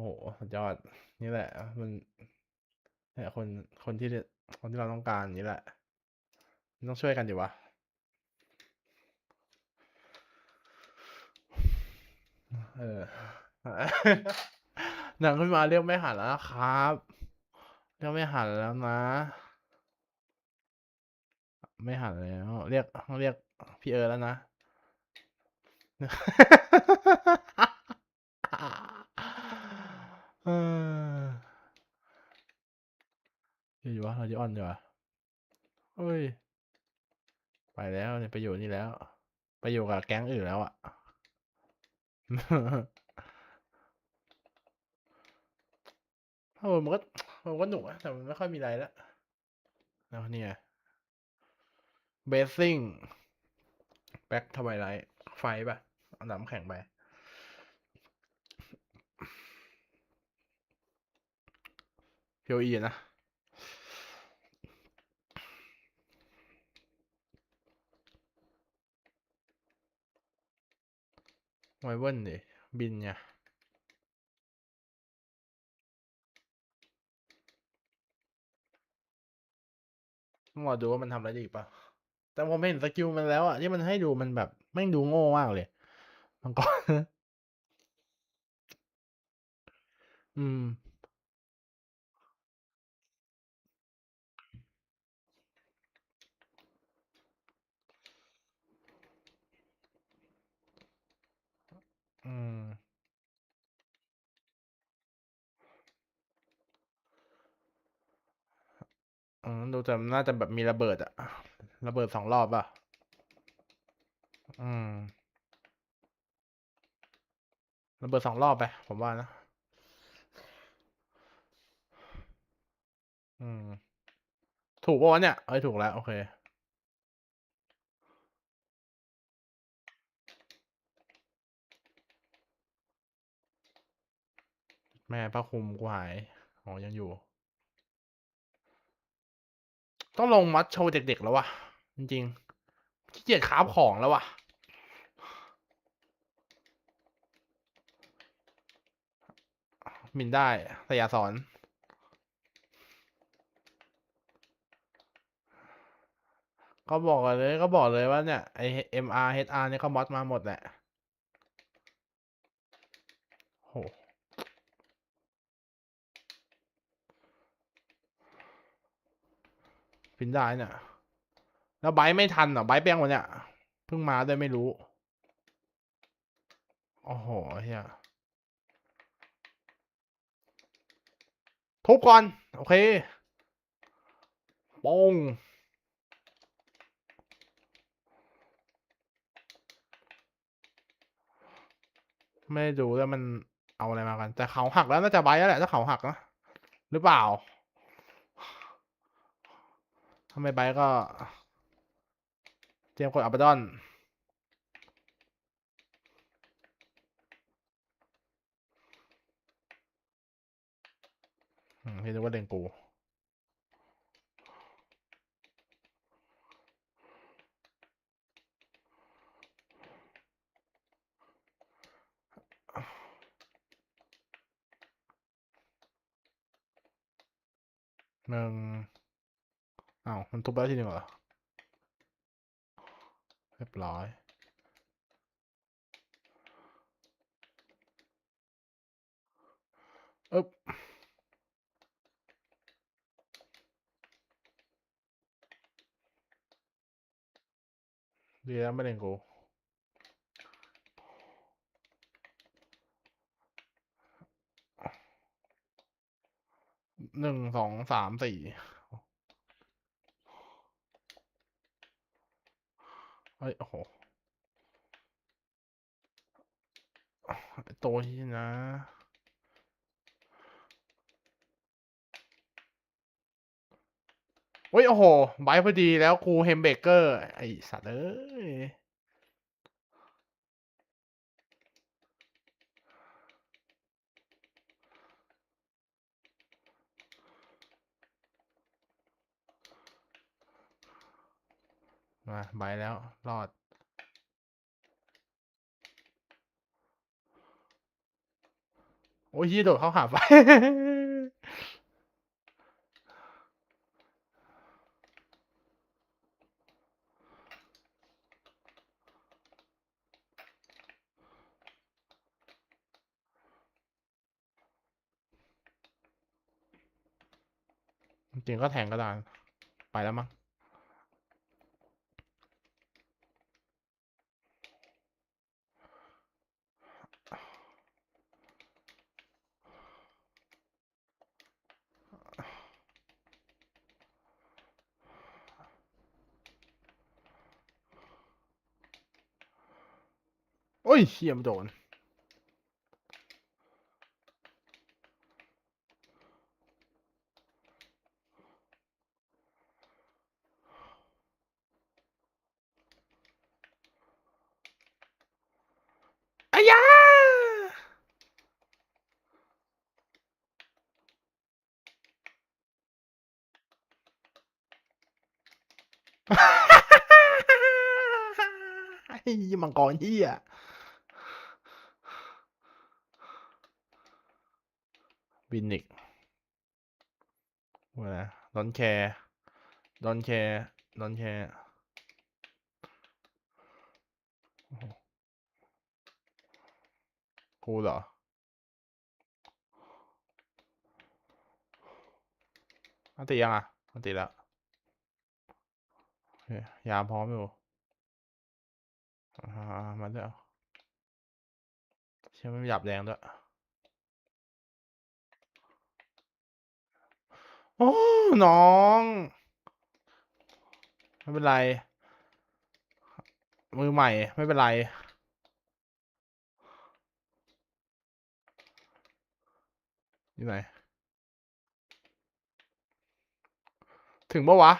โหสุดยอดนี่แหละ มันเนี่ยคนคนที่คนที่เราต้องการอย่แหละ ต้องช่วยกันดิวะเออหนังขึ้นมาเรียกไม่หันแล้วนะครับ เรียกไม่หันแล้วนะ ไม่หันแล้ว เรียกต้องเรียกพี่เอิร์ธแล้วนะ เอออยู่วะเราจะอ่อนดีกว่าเฮ้ย ไปแล้วเนี่ยไปอยู่นี่แล้ว ไปอยู่กับแก๊งอื่นแล้วอะเออมันก็มันก็หนุกอะแต่มันไม่ค่อยมีอะไรแล้วแล้วเนี่ย Blazing Back Twilight ไฟเปล่าเอาน้ำแข็งไป PoE อะนะ Wyvern ดิบินไงต้องรอดูว่ามันทำอะไรได้อีกปล่าแต่ผมเห็นสกิลมันแล้วอะที่มันให้ดูมันแบบแม่งดูโง่มากเลยมังกรอืม อืม อืมดูแต่น่าจะแบบมีระเบิดอะระเบิด2รอบเปล่า?อืม ระเบิด2รอบไป ผมว่านะ อืม ถูกเปล่าวะเนี่ย?เฮ้ยถูกแล้ว โอเค แม่ผ้าคลุมกูหาย อ๋อ ยังอยู่ ต้องลงม็อดโชว์เด็กๆแล้ววะจริงๆขี้เกียจคาฟของแล้ววะบินได้แต่อย่าสอนก็บอกเลยก็บอกเลยว่าเนี่ยไอ้ MR HR เอชอาร์เนี่ยเขามอดมาหมดแหละ โอ้โฮ บินได้เนี่ย แล้วไบไม่ทันเหรอ?ไบร์ทไปยังวะเนี่ย?เพิ่งมาด้วยไม่รู้ โอ้โฮเหี้ยทุบก่อน โอเคปงไม่ได้ดูด้วมันเอาอะไรมากัน แต่เขาหักแล้วน่าจะไบแล้วแหละถ้าเขาหักนะหรือเปล่า? ถ้าไม่ไบร์ทก็ เตรียมกด Abaddon อืมพี่นึกว่าเล็งกู1 อ้าวมันทุบไปแล้วทีหนึ่งเหรอ?เรียบร้อยอึ๊บดีแล้วไม่เล็งกู1 2 3 4 เฮ้ย โอ้โหโตัวนี้นะเฮ้ย โอ้โห ไบพอดีแล้วครูเฮมเบเกอร์ ไอ้สัตว์เอ้ย มาไบแล้วรอด โอ้ยเหี้ยโดดเข้าหาไฟจริงก็แทงก็ได้ไปแล้วมั้ง ยเชี่ยมนโดนอายาไอ้มังกรเหี้ย บินอีกว่าไงดอนแคร์ดอนแคร์ดอนแคร์กูเหรออันติยังอะอันติแล้วยาพร้อมอยู่อ่ามาด้อเชื่อไม่มีหยับแดงด้วย โอ้น้อง ไม่เป็นไร มือใหม่ ไม่เป็นไร อยู่ไหน ถึงปะวะ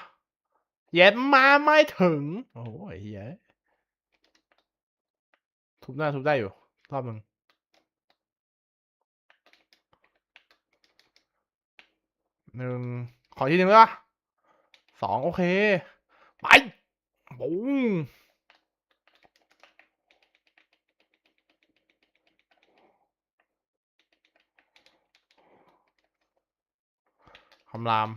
เย็ดมาไม่ถึง โอ้โหเหี้ทุบหน้าทุบได้อยู่ รอบหนึ่ง หนึ่งขอทีหนึ่งได้ปะสองโอเค ไปปุ้งคำราม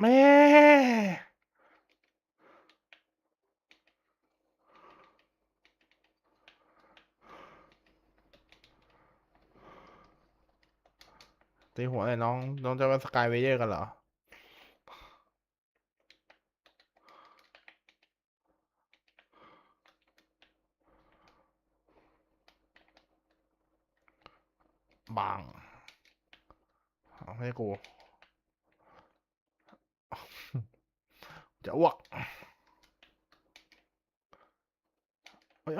แม่ ตีหัวเลยน้อง น้องจะมาสกายเวเยอร์กันเหรอบังไม่ใช่กู จะอ้วกเฮ้ย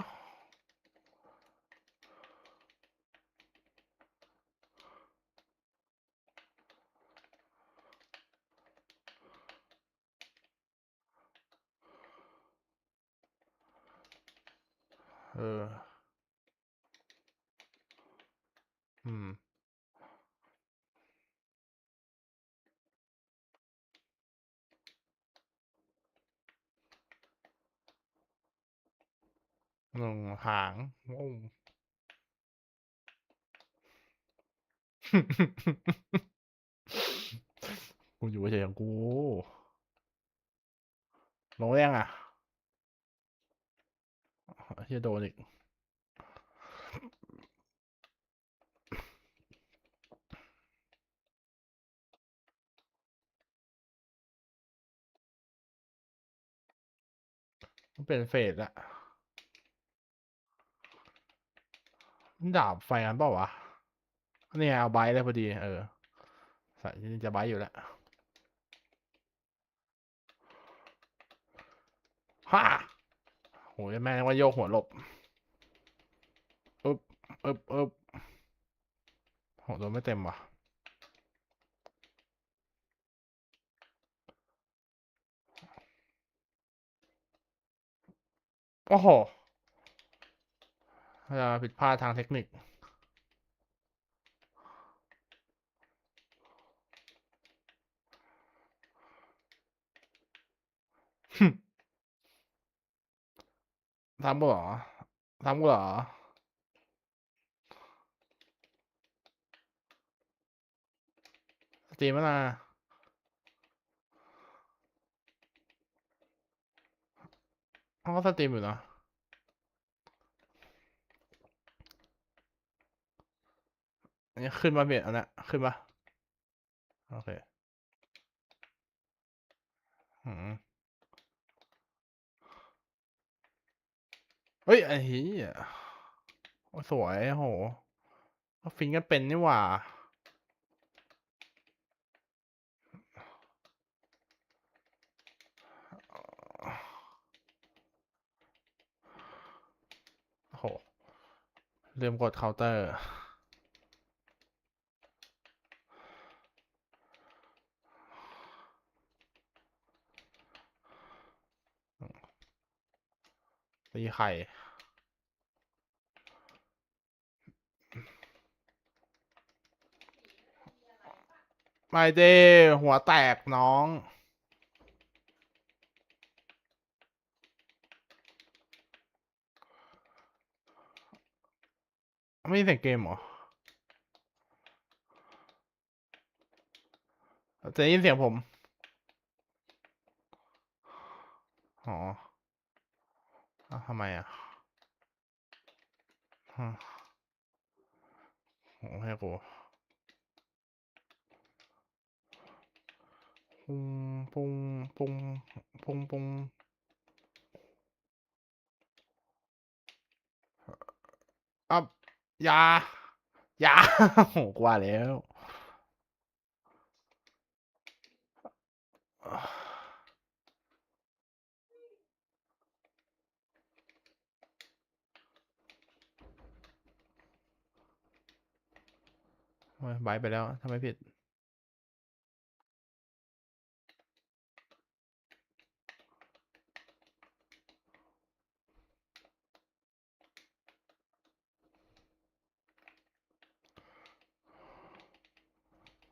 หนึ่งหางโอ้กูอยู่เฉยๆของกู ลงแรงอะเฮียโดนอีกมันเป็นเฟสอะมัน ดาบไฟกันเปล่าวะนี่ไงเอาไบต์ได้พอดี เออใส่จะไบต์อยู่แล้วฮ่าโหยแม่ว่าโยกหัวหลบอึบอึบอึบโหโดนไม่เต็มว่ะโอ้โหน่า จะผิดพลาดทางเทคนิค ทำกูเหรอ ทำกูเหรอตีมแล้วนะเขาก็สตรีมอยู่นะ อันนี้ขึ้นมาเบียดอันเนี้ยขึ้นปะโอเคอืมเฮ้ยไอ้เหี้ยโอ้สวยโหก็ฟินกันเป็นนี่หว่าโอ้โหลืมกดเคาน์เตอร์ ตีไข่ ไม่เด้หัวแตกน้อง ไม่ได้เสียงเกมเหรอจะได้ยินเสียงผม อ๋อ อ้าวทำไมอะฮะโหให้กูปุ้งปุ้งปุ้งปุ้งปุ้งอับยายาโหกว่าแล้ว บายไปแล้วทำไมผิด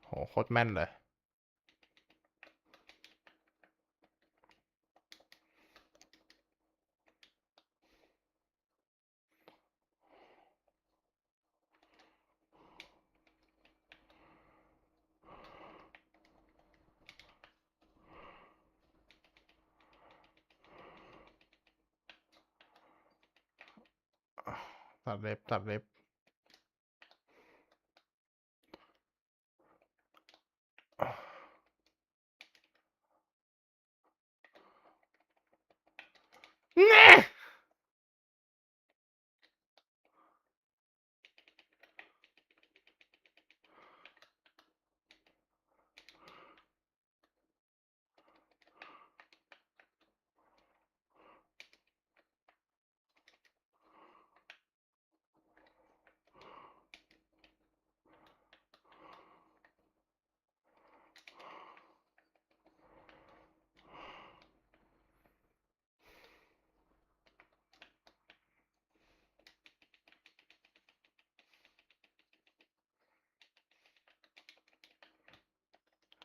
โหโคตรแม่นเลย ตัด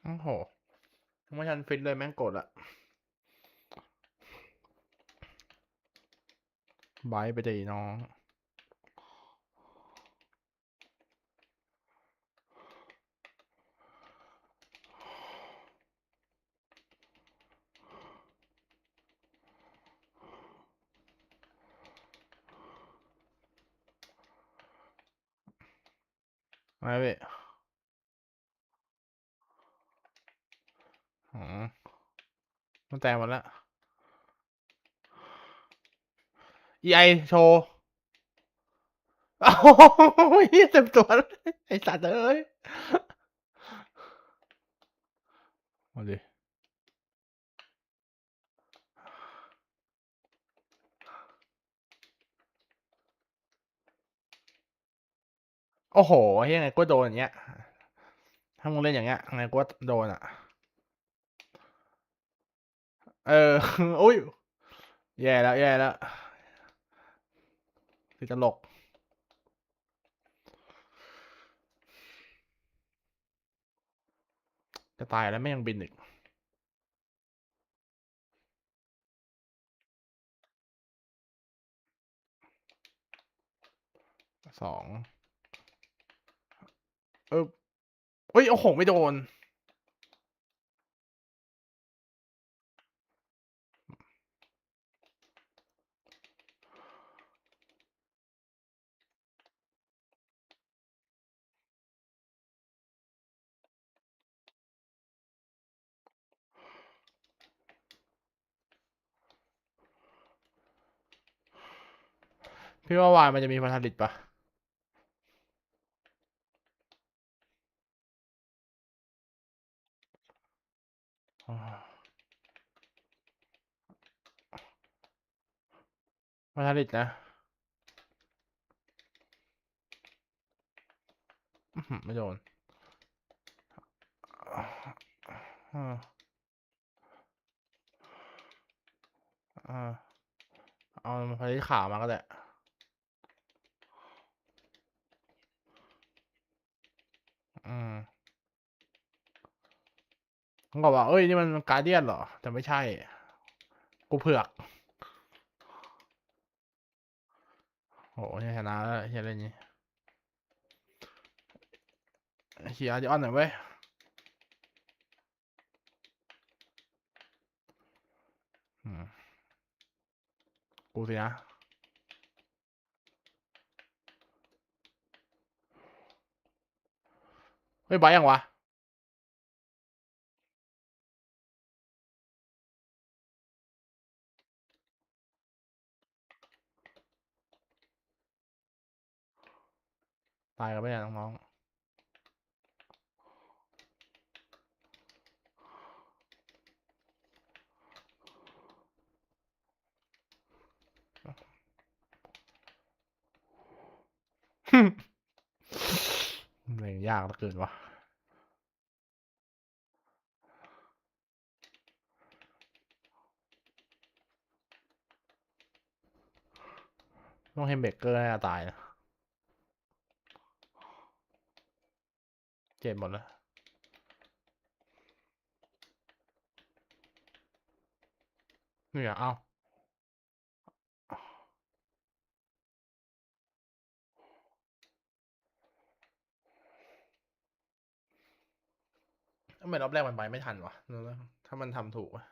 โอ้โหยังไม่ทันฟิตเลยแม่งกดอะบายไปดีน้องไม่เว้ย อ๋อ มันแตกหมดแล้ว EI โชว์โอ้ยเต็มตัวเลยไอสัตว์เอ้ยมาดิโอ้โหยังไงก็โดนอย่างเงี้ย ถ้ามึงเล่นอย่างเงี้ยยังไงก็โดนอะ เอออุ้ยแย่แล้ว แย่แล้ว คือตลกจะตายแล้วไม่ยังบินอีก สองเออเฮ้ย เอ้าหงไม่โดน พี่ว่าวายมันจะมีผลิตปะอ่าผลิตนะไม่โดนอ่าอ่าเอาผลิตขาวมาก็ได้ อืมผมก็บอกเอ้ย นี่มันการเดียนเหรอ แต่ไม่ใช่ กูเผือกโหเนี่ยชนะแล้วเฮียอะไรนี้เฮียจะอ่อนหน่อยเว้ยอืมกูสินะ เฮ้ยบายยังวะตายกันไปเนี่ยน้องๆ ล่นยากเหลือเกินวะต้องเฮมเบเกอร์น่าตายนะเจ็บหมดแล้วนี่อะเอ้า ทำไมรอบแรกมันไปไม่ทันวะ ถ้ามันทำถูกอะ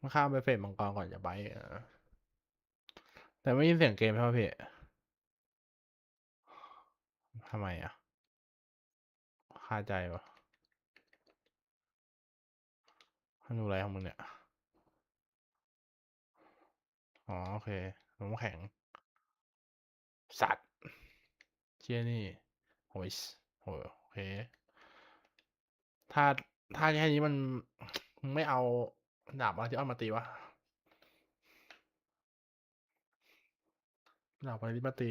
มันข้ามไปเฟสมังกรก่อนจะไปแต่ไม่ยินเสียงเกมใช่ไหมพี่ทำไมอะคาใจวะมันดูอะไรของมึงเนี่ย อ๋อ โอเคน้ำแข็ง สัตว์เชี่ยนี่โหยสโหยโอเค ถ้าถ้าแค่นี้มันไม่เอาดาบอะไรที่เอามาตีวะดาบอะไรที่มาตี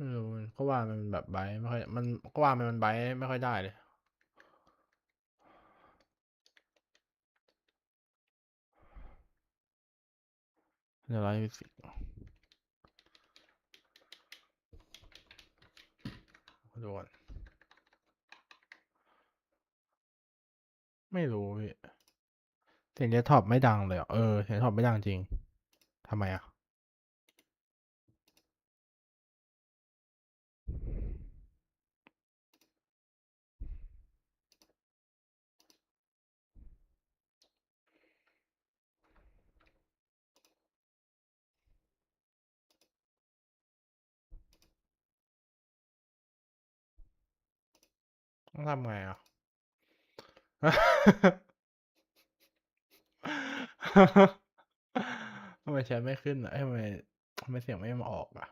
ไม่รู้ก็ว่ามันแบบไบไม่ค่อยมันก็ว่ามันมันไบไม่ค่อยได้เลยเดี๋ยวเราดูสิดูก่อนไม่รู้พี่เสียงเดสก์ท็อปไม่ดังเลยเอเออเสียงท็อปไม่ดังจริงทำไมอะ ต้องทำไงอะ ทำไมแชทไม่ขึ้นอะเอ้ยทำไมทำไมเสียงไม่มาออกอะ